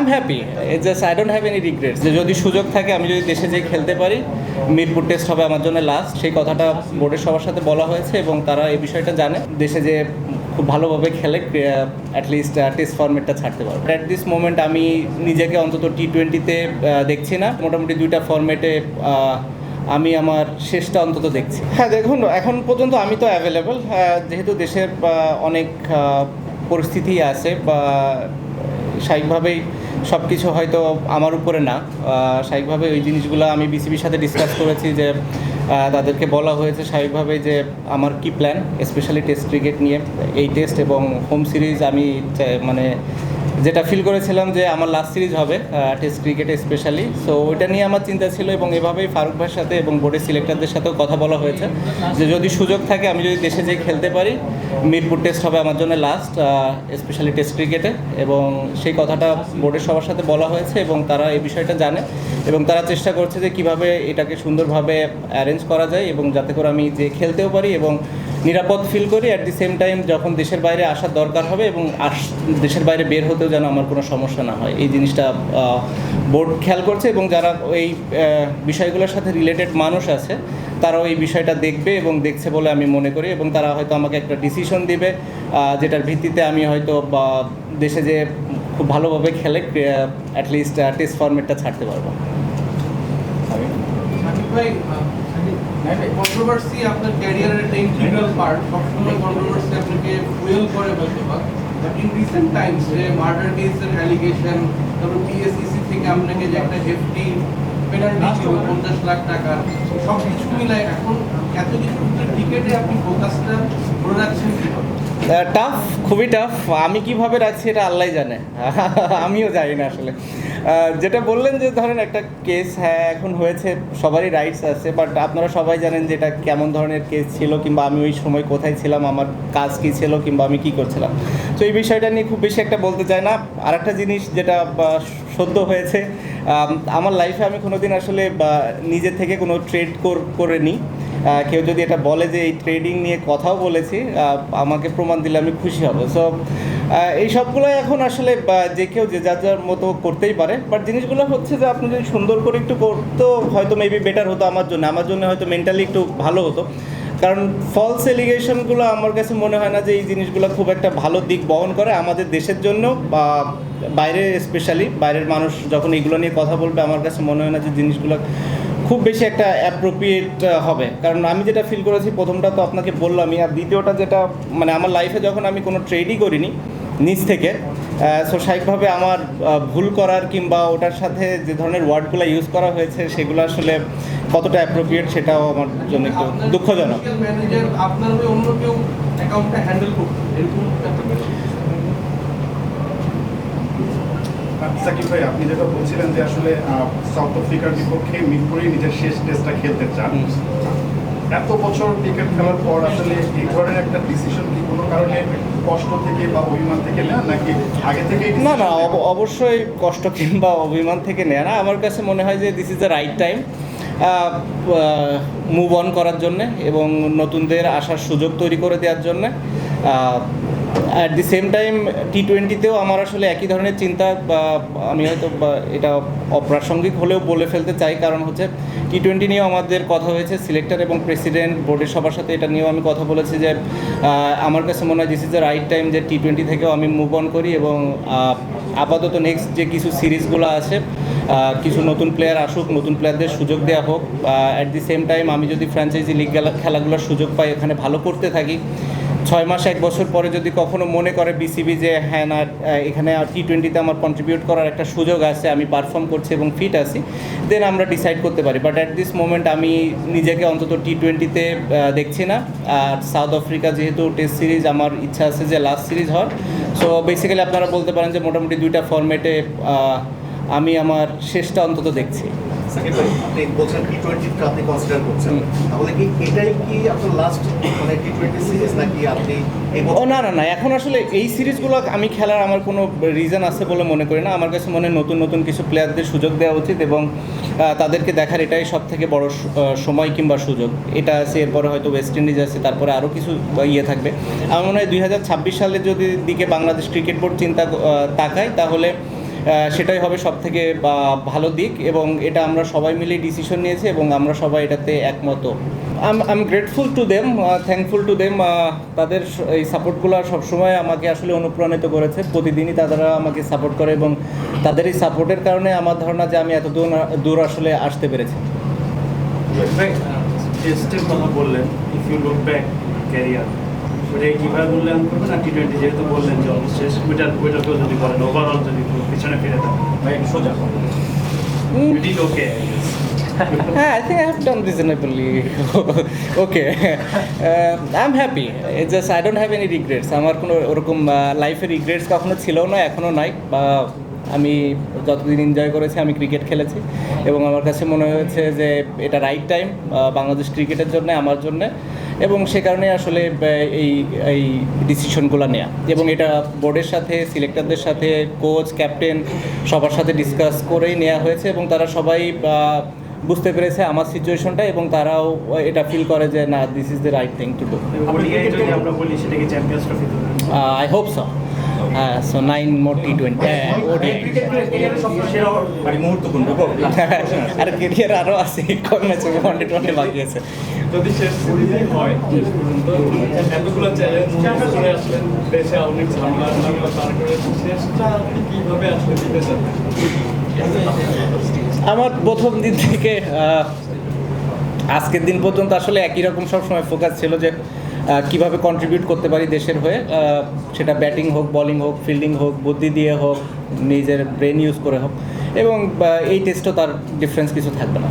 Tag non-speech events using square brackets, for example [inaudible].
Am happy just I don't have any regrets যে যদি সুযোগ থাকে, আমি যদি দেশে যেয়ে খেলতে পারি, মিরপুর টেস্ট হবে আমার জন্য লাস্ট সেই কথাটা বোর্ডের সবার সাথে বলা হয়েছে এবং তারা এই বিষয়টা জানে। দেশে যে খুব ভালোভাবে খেলে অ্যাটলিস্ট টেস্ট ফর্মেটটা ছাড়তে পারবে। অ্যাট দিস মোমেন্ট আমি নিজেকে অন্তত টি টোয়েন্টিতে দেখছি না। মোটামুটি দুইটা ফর্মেটে আমি আমার শেষটা অন্তত দেখছি। হ্যাঁ দেখুন, এখন পর্যন্ত আমি তো অ্যাভেলেবল যেহেতু দেশের অনেক পরিস্থিতি আছে বা স্বাভাবিকভাবেই সব কিছু হয়তো আমার উপরে না। স্বাভাবিকভাবে ওই জিনিসগুলো আমি বিসিবির সাথে ডিসকাস করেছি যে তাদেরকে বলা হয়েছে স্বাভাবিকভাবে যে আমার কি প্ল্যান স্পেশালি টেস্ট ক্রিকেট নিয়ে। এই টেস্ট এবং হোম সিরিজ আমি মানে যেটা ফিল করেছিলাম যে আমার লাস্ট সিরিজ হবে টেস্ট ক্রিকেটে স্পেশালি সো ওইটা নিয়ে আমার চিন্তা ছিল এবং এভাবেই ফারুক ভাইয়ের সাথে এবং বোর্ডের সিলেক্টরদের সাথেও কথা বলা হয়েছে। যে যদি সুযোগ থাকে, আমি যদি দেশে যেয়ে খেলতে পারি, মিরপুর টেস্ট হবে আমার জন্য লাস্ট স্পেশালি টেস্ট ক্রিকেটে এবং সেই কথাটা বোর্ডের সবার সাথে বলা হয়েছে এবং তারা এই বিষয়টা জানে। এবং তারা চেষ্টা করছে যে কীভাবে এটাকে সুন্দরভাবে অ্যারেঞ্জ করা যায় এবং যাতে করে আমি যে খেলতেও পারি এবং নিরাপদ ফিল করি। অ্যাট দি সেম টাইম যখন দেশের বাইরে আসার দরকার হবে এবং আস দেশের বাইরে বের হতেও যেন আমার কোনো সমস্যা না হয়। এই জিনিসটা বোর্ড খেয়াল করছে এবং যারা এই বিষয়গুলোর সাথে রিলেটেড মানুষ আছে তারাও এই বিষয়টা দেখবে এবং দেখছে বলে আমি মনে করি এবং তারা হয়তো আমাকে একটা ডিসিশন দিবে যেটার ভিত্তিতে আমি হয়তো বা দেশে যে খুব ভালোভাবে খেলে অ্যাটলিস্ট টেস্ট ফর্মেটটা ছাড়তে পারব। কন্ট্রোভার্সি আপনার ক্যারিয়ারের একটা ইন্টিগ্রাল পার্ট সবসময় কন্ট্রোভার্সি আপনাকে ফুয়েল করে বলতে পার ইন রিসেন্ট টাইমস যে মার্ডার কেসের অ্যালিগেশন তারপর পিএসসিসি থেকে আপনাকে যে একটা হেফটি পেনাল্টি ছিল পঞ্চাশ লাখ টাকা সব কিছু মিলায় এখন এত কিছু ক্রিকেটে আপনি ফোকাসটা ধরে রাখছেন কীভাবে টাফ খুবই টাফ আমি কীভাবে রাখছি এটা আল্লাহ জানে। [laughs] আমিও জানি না আসলে। যেটা বললেন যে ধরেন একটা কেস হ্যাঁ এখন হয়েছে, সবারই রাইটস আছে বাট আপনারা সবাই জানেন যে এটা কেমন ধরনের কেস ছিল, কিংবা আমি ওই সময় কোথায় ছিলাম, আমার কাজ কী ছিল, কিংবা আমি কী করছিলাম। তো এই বিষয়টা নিয়ে খুব বেশি একটা বলতে চাই না। আর একটা জিনিস যেটা সদ্য হয়েছে আমার লাইফে আমি কোনোদিন আসলে নিজে থেকে কোনো ট্রেড করে নিই কেউ যদি এটা বলে যে এই ট্রেডিং নিয়ে কথাও বলেছি আমাকে প্রমাণ দিলে আমি খুশি হব। সো এই সবগুলো এখন আসলে যে কেউ যে যার যার মতো করতেই পারে। বাট জিনিসগুলো হচ্ছে যে আপনি যদি সুন্দর করে একটু করতো, হয়তো মেবি বেটার হতো আমার জন্য। আমার জন্য হয়তো মেন্টালি একটু ভালো হতো। কারণ ফলস এলিগেশনগুলো আমার কাছে মনে হয় না যে এই জিনিসগুলো খুব একটা ভালো দিক বহন করে। আমাদের দেশের জন্য, বা বাইরে স্পেশালি বাইরের মানুষ যখন এগুলো নিয়ে কথা বলবে, আমার কাছে মনে হয় না যে জিনিসগুলো খুব বেশি একটা অ্যাপ্রোপ্রিয়েট হবে। কারণ আমি যেটা ফিল করেছি, প্রথমটা তো আপনাকে বললামই, আর দ্বিতীয়টা যেটা মানে আমার লাইফে যখন আমি কোনো ট্রেডই করিনি নিজ থেকে সো স্বাভাবিকভাবে আমার ভুল করার কিংবা ওটার সাথে যে ধরনের ওয়ার্ডগুলো ইউজ করা হয়েছে সেগুলো আসলে কতটা অ্যাপ্রোপ্রিয়েট সেটাও আমার জন্য একটু দুঃখজনক ম্যানেজার আপনার অন্য কেউ অ্যাকাউন্টটা হ্যান্ডেল করতো এরকম একটা বিষয়। সাকিব ভাই আপনি যেটা বলছিলেন যে আসলে সাউথ আফ্রিকার বিপক্ষে মিরপুরে নিজের শেষ টেস্টটা খেলতে চান। এত বছর ক্রিকেট খেলার পর আসলে এই ধরনের একটা ডিসিশন কি কোনো কারণে কষ্ট থেকে বা অভিমান থেকে নেওয়া নাকি আগে থেকে না না, অব- অবশ্যই কষ্ট কিংবা অভিমান থেকে নেয় না। আমার কাছে মনে হয় যে this is the right time move on করার জন্যে এবং নতুনদের আসার সুযোগ তৈরি করে দেওয়ার জন্যে at the same time T টোয়েন্টিতেও আমার আসলে একই ধরনের চিন্তা বা আমি হয়তো এটা অপ্রাসঙ্গিক হলেও বলে ফেলতে চাই। কারণ হচ্ছে টি টোয়েন্টি নিয়েও আমাদের কথা হয়েছে। সিলেক্টর এবং প্রেসিডেন্ট বোর্ডের সবার সাথে এটা নিয়েও আমি কথা বলেছি যে আমার কাছে মনে হয় this is the right time যে টি টোয়েন্টি থেকেও আমি মুভ অন করি এবং আপাতত নেক্সট যে কিছু সিরিজগুলো আছে কিছু নতুন প্লেয়ার আসুক, নতুন প্লেয়ারদের সুযোগ দেওয়া হোক। অ্যাট দি সেম টাইম আমি যদি ফ্র্যাঞ্চাইজি লিগ খেলাগুলোর সুযোগ পাই, এখানে ভালো করতে থাকি। ছয় মাস, এক বছর পরে যদি কখনো মনে করে বিসিবি যে হ্যাঁ না, এখানে টি টোয়েন্টিতে আমার কন্ট্রিবিউট করার একটা সুযোগ আছে, আমি পারফর্ম করছি এবং ফিট আছি দেন আমরা ডিসাইড করতে পারি। বাট অ্যাট দিস মোমেন্ট আমি নিজেকে অন্তত টি টোয়েন্টিতে দেখছি না। আর সাউথ আফ্রিকা যেহেতু টেস্ট সিরিজ আমার ইচ্ছা আছে যে লাস্ট সিরিজ হয় সো বেসিক্যালি আপনারা বলতে পারেন যে মোটামুটি দুইটা ফর্মেটে আমি আমার শেষটা অন্তত দেখছি। আপনি বলছেন টি টোয়েন্টিটা আপনি কনসিডার করছেন। তাহলে কি এটাই কি আপনার লাস্ট মানে টি টোয়েন্টি সিরিজ নাকি আপনি ও, না না না, এখন আসলে এই সিরিজগুলো আমি খেলার আমার কোনো রিজন আছে বলে মনে করি না। আমার কাছে মনে নতুন নতুন কিছু প্লেয়ারদের সুযোগ দেওয়া উচিত এবং তাদেরকে দেখার এটাই সব থেকে বড় সময় কিংবা সুযোগ। এটা আছে, এরপরে হয়তো ওয়েস্ট ইন্ডিজ আছে, তারপরে আরও কিছু ইয়ে থাকবে। আমার মনে হয় দুই সালের যদি দিকে বাংলাদেশ ক্রিকেট বোর্ড চিন্তা তাকায়, তাহলে সেটাই হবে সব থেকে ভালো দিক, এবং এটা আমরা সবাই মিলে ডিসিশন নিয়েছি, এবং আমরা সবাই এটাতে একমত। I'm I'm grateful to them thankful to them তাদের এই সাপোর্টগুলো সবসময় আমাকে আসলে অনুপ্রাণিত করেছে। প্রতিদিনই তারা আমাকে সাপোর্ট করে, এবং তাদের এই সাপোর্টের কারণে আমার ধারণা যে আমি এত দূর দূর আসলে আসতে পেরেছি। কথা বললেন if you look back career ওটা কীভাবে মূল্যায়ন করবেন আর টি টোয়েন্টি যেহেতু বললেন যে অলমোস্ট শেষ ওইটার ওইটাকেও যদি করেন ওভারঅল যদি পিছনে ফিরে ভাই সোজা. ইট ওকে [laughs] হ্যাঁ I think I have done reasonably okay I am happy just I don't have any regrets আমার কোনো ওরকম লাইফে রিগ্রেটস কখনো ছিল না এখনও নাই। বা আমি যতদিন এনজয় করেছি আমি ক্রিকেট খেলেছি। এবং আমার কাছে মনে হয়েছে যে এটা রাইট টাইম বাংলাদেশ ক্রিকেটের জন্য আমার জন্য। এবং সে কারণে আসলে এই এই ডিসিশনগুলো নেওয়া এবং এটা বোর্ডের সাথে সিলেক্টরদের সাথে কোচ ক্যাপ্টেন সবার সাথে ডিসকাস করেই নেওয়া হয়েছে এবং তারা সবাই বুঝতে পেরেছে আমার সিচুয়েশনটা এবং তারাও এটা ফিল করে যে না this is the right thing to do I hope so হ্যাঁ so nine more T twenty ODI মানে মুহূর্ত কোনটা? [laughs] আর কেরিয়ার আরও আছে কম ম্যাচ ওয়ানডে টোয়েন্টি বাকি আছে। যদি শেষ সিরিজই হয় শেষ পর্যন্ত এতগুলো চ্যালেঞ্জ করে আসলেন দেশে অনেক ঝামেলা ঝামেলা পার করে শেষটা আপনি কীভাবে আসলে দিতে চান? আমার প্রথম দিন থেকে আহ, আজকের দিন পর্যন্ত আসলে একই রকম সবসময় ফোকাস ছিল যে কীভাবে কন্ট্রিবিউট করতে পারি দেশের হয়ে? সেটা ব্যাটিং হোক বলিং হোক ফিল্ডিং হোক, বুদ্ধি দিয়ে হোক, নিজের ব্রেন ইউজ করে হোক। এবং এই টেস্টও তার ডিফারেন্স কিছু থাকবে না।